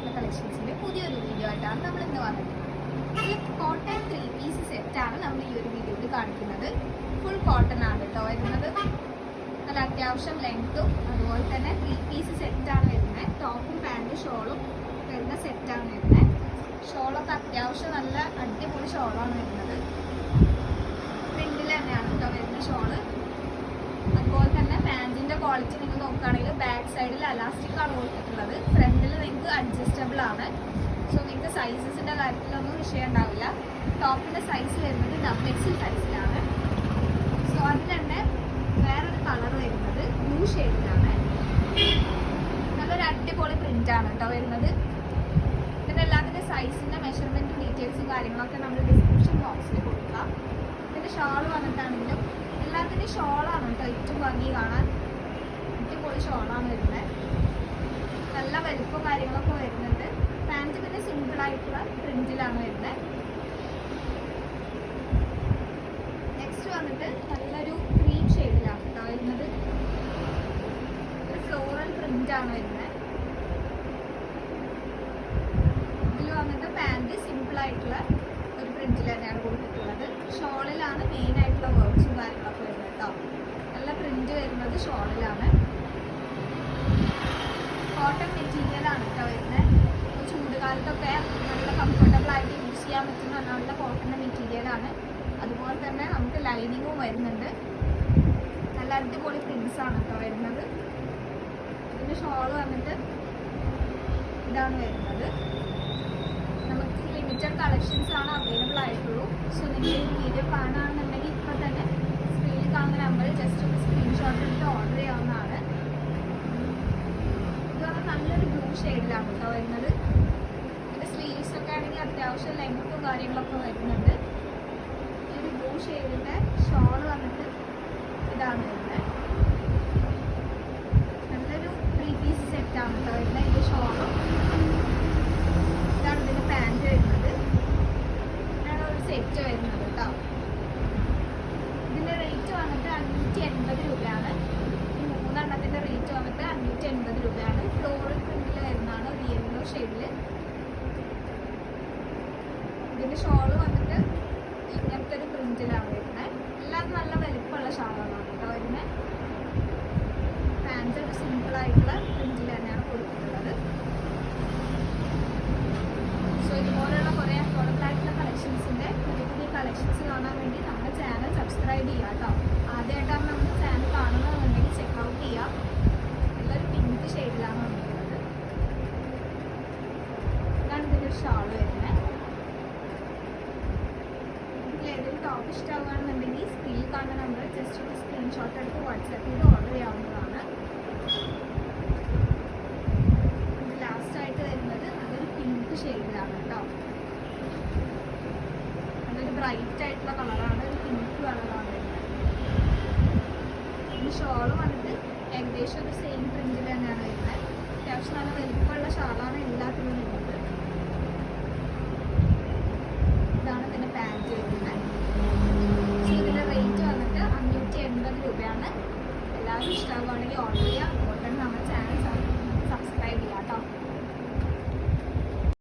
ആയിട്ടുള്ള കളക്ഷൻസിന്റെ പുതിയൊരു വീഡിയോ ആയിട്ടാണ് നമ്മൾ ഇന്ന് വന്നത് ഇതിൽ കോട്ടൺ ത്രീ പീസ് സെറ്റാണ് നമ്മൾ ഈ ഒരു വീഡിയോയിൽ കാണിക്കുന്നത്. ഫുൾ കോട്ടൺ ആണ് കേട്ടോ വരുന്നത്. നല്ല അത്യാവശ്യം ലെങ്ത്തും അതുപോലെ തന്നെ ത്രീ പീസ് സെറ്റാണ് വരുന്നത്. ടോപ്പും പാന്റും ഷോളും വരുന്ന സെറ്റാണ് വരുന്നത്. ഷോളൊക്കെ അത്യാവശ്യം നല്ല അടിപൊളി ഷോളാണ് വരുന്നത്. പ്രിന്റിൽ തന്നെയാണ് കേട്ടോ വരുന്ന ഷോൾ അതുപോലെ തന്നെ പാന്റിന്റെ ക്വാളിറ്റി നോക്കുകയാണെങ്കിൽ ബാക്ക് സൈഡിൽ അലാസ്റ്റിക് ആണ് കൊടുത്തിട്ടുള്ളത്. ഫ്രണ്ടിൽ നിങ്ങൾക്ക് അഡ്ജസ്റ്റബിൾ ആണ്. സോ നിങ്ങൾക്ക് സൈസസിന്റെ കാര്യത്തിലൊന്നും വിഷയം ഉണ്ടാവില്ല. ടോപ്പിന്റെ സൈസ് വരുന്നത് ഡബിൾ എക്സൽ സൈസിലാണ് സോ അതിൽ തന്നെ വേറൊരു കളർ വരുന്നത് ബ്ലൂ ഷെയ്ഡിലാണ് നല്ലൊരു അടിപൊളി പ്രിന്റാണ് കേട്ടോ വരുന്നത്. പിന്നെ എല്ലാത്തിന്റെ സൈസിന്റെ മെഷർമെന്റ് ഡീറ്റെയിൽസും കാര്യങ്ങളൊക്കെ നമ്മൾ ഡിസ്ക്രിപ്ഷൻ ബോക്സിൽ കൊടുക്കാം. പിന്നെ ഷാൾ വന്നിട്ടാണെങ്കിലും എല്ലാത്തിന്റെയും ഷോളാണ് കേട്ടോ ഏറ്റവും ഭംഗി കാണാൻ. അടിപൊളി ഷോളാണ് വരുന്നത് നല്ല വലുപ്പവും കാര്യങ്ങളൊക്കെ വരുന്നുണ്ട്. പാന്റ് പിന്നെ സിമ്പിൾ ആയിട്ടുള്ള പ്രിന്റിലാണ് വരുന്നത് നെക്സ്റ്റ് വന്നിട്ട് നല്ലൊരു ക്രീം ഷെയ്ഡിലാണ് കേട്ടോ വരുന്നത്. ഒരു ഫ്ലോറൽ പ്രിന്റ് ആണ് വരുന്നത് ഇതിൽ വന്നിട്ട് പാന്റ് സിമ്പിൾ ആയിട്ടുള്ള ഒരു പ്രിന്റിൽ തന്നെയാണ് കൊടുത്തിട്ടുള്ളത്. ഷോളിലാണ് മെയിൻ ആയിട്ടുള്ള വർക്ക്സും കാര്യങ്ങളൊക്കെ വരുന്നത് കേട്ടോ നല്ല പ്രിന്റ് വരുന്നത് ഷോളിലാണ്. കോട്ടൺ മെറ്റീരിയലാണ് കേട്ടോ വരുന്നത്. ചൂടുകാലത്തൊക്കെ നല്ല കംഫർട്ടബിൾ ആയിട്ട് യൂസ് ചെയ്യാൻ പറ്റുന്ന നല്ല കോട്ടൺ മെറ്റീരിയലാണ് അതുപോലെ തന്നെ നമുക്ക് ലൈനിങ്ങും വരുന്നുണ്ട്. നല്ല അടിപൊളി ആണ് കേട്ടോ വരുന്നത്. പിന്നെ ഷോൾ വന്നിട്ട് ഇതാണ് വരുന്നത്. നമുക്ക് ലിമിറ്റഡ് കളക്ഷൻസ് ആണ് അവൈലബിൾ ആയിട്ടുള്ളൂ. സോ നിങ്ങൾ വീഡിയോ കാണുകയാണെന്നുണ്ടെങ്കിൽ ഇപ്പോൾ തന്നെ സ്ക്രീനിൽ കാണുന്ന നമ്പറിൽ ജസ്റ്റ് ഒരു സ്ക്രീൻഷോട്ട് എടുത്ത് ഓർഡർ ചെയ്യാവുന്നതാണ് ഇത് പറഞ്ഞാൽ നല്ലൊരു ബ്ലൂ ഷെയ്ഡിലാണ് കേട്ടോ വരുന്നത്. ഇതിന്റെ സ്ലീവ്സ് ഒക്കെ ആണെങ്കിൽ അത്യാവശ്യം ലെങ്ത്തും കാര്യങ്ങളൊക്കെ വരുന്നുണ്ട്. ഈ ഒരു ബ്ലൂ ഷെയ്ഡിന്റെ ഷോൾ വന്നിട്ട് ഇതാണ് വരുന്നത്. നല്ലൊരു ത്രീ പീസ് സെറ്റാണ് കേട്ടോ വരുന്നത് ഇതിന്റെ ഷോളും ഇതാണ് ഇതിന്റെ പാന്റ് വരുന്നത്. ഇതാണ് ഒരു സെറ്റ് വരുന്നത് കേട്ടോ. ഇതിന്റെ റേറ്റ് വന്നിട്ട് അഞ്ഞൂറ്റി എൺപത് രൂപയാണ്. ഈ മൂന്നെണ്ണത്തിന്റെ റേറ്റ് വന്നിട്ട് അഞ്ഞൂറ്റി എൺപത് രൂപയാണ് ഫ്ലോറൽ പ്രിന്റിൽ വരുന്നതാണ് ഒരു യെല്ലോ ഷെയ്ഡിൽ ഇതിന്റെ ഷോൾ വന്നിട്ട് ഇങ്ങനത്തെ ഒരു പ്രിന്റിലാണ് വരുന്നത് എല്ലാം നല്ല വലിപ്പമുള്ള ഷാളാണ് കേട്ടോ വരുന്നത് പാന്റ് ഒരു സിമ്പിൾ ആയിട്ടുള്ള പ്രിന്റിൽ തന്നെയാണ് കൊടുത്തിട്ടുള്ളത്. സോ ഇതുപോലെയുള്ള കുറേ അഫോർഡബിൾ ആയിട്ടുള്ള കളക്ഷൻസിന്റെ പുതിയ പുതിയ കളക്ഷൻസ് കാണാൻ വേണ്ടി നമ്മുടെ ചാനൽ സബ്സ്ക്രൈബ് ചെയ്യുക കേട്ടോ ആദ്യമായിട്ടാണ് നമ്മുടെ ചാനൽ കാണുന്നതെന്നുണ്ടെങ്കിൽ ചെക്കൗട്ട് ചെയ്യുക. നല്ലൊരു പിങ്ക് ഷെയ്ഡിലാണ് വന്നിരിക്കുന്നത് ഇതാണ് ഇതിന്റെ ഒരു ഷാൾ വരുന്നത്. ഇതിലേതൊരു ടോപ്പ് ഇഷ്ടമാകുകയാണെന്നുണ്ടെങ്കിൽ സ്ക്രീനിൽ കാണുന്ന നമ്പർ ജസ്റ്റ് ഒരു സ്ക്രീൻഷോട്ട് എടുത്ത് വാട്സാപ്പ് ചെയ്ത് ഓർഡർ ചെയ്യാവുന്നതാണ്. ബ്രൈറ്റ് ആയിട്ടുള്ള കളറാണ് ഒരു പിങ്ക് കളറാണ് ഷോൾ വന്നിട്ട് ഏകദേശം ഒരു സെയിം പ്രിന്റിൽ തന്നെയാണ് വരുന്നത്. അത്യാവശ്യം നല്ല വലിപ്പമുള്ള ഷാളാണ് എല്ലാത്തിനും വരുന്നത്. ഇതാണ് പിന്നെ പാന്റ് വരുന്നത്. ഇതിന്റെ റേറ്റ് വന്നിട്ട് അഞ്ഞൂറ്റി എൺപത് രൂപയാണ്. എല്ലാവരും ഇഷ്ടമാകുകയാണെങ്കിൽ ഓർഡർ ചെയ്യാം.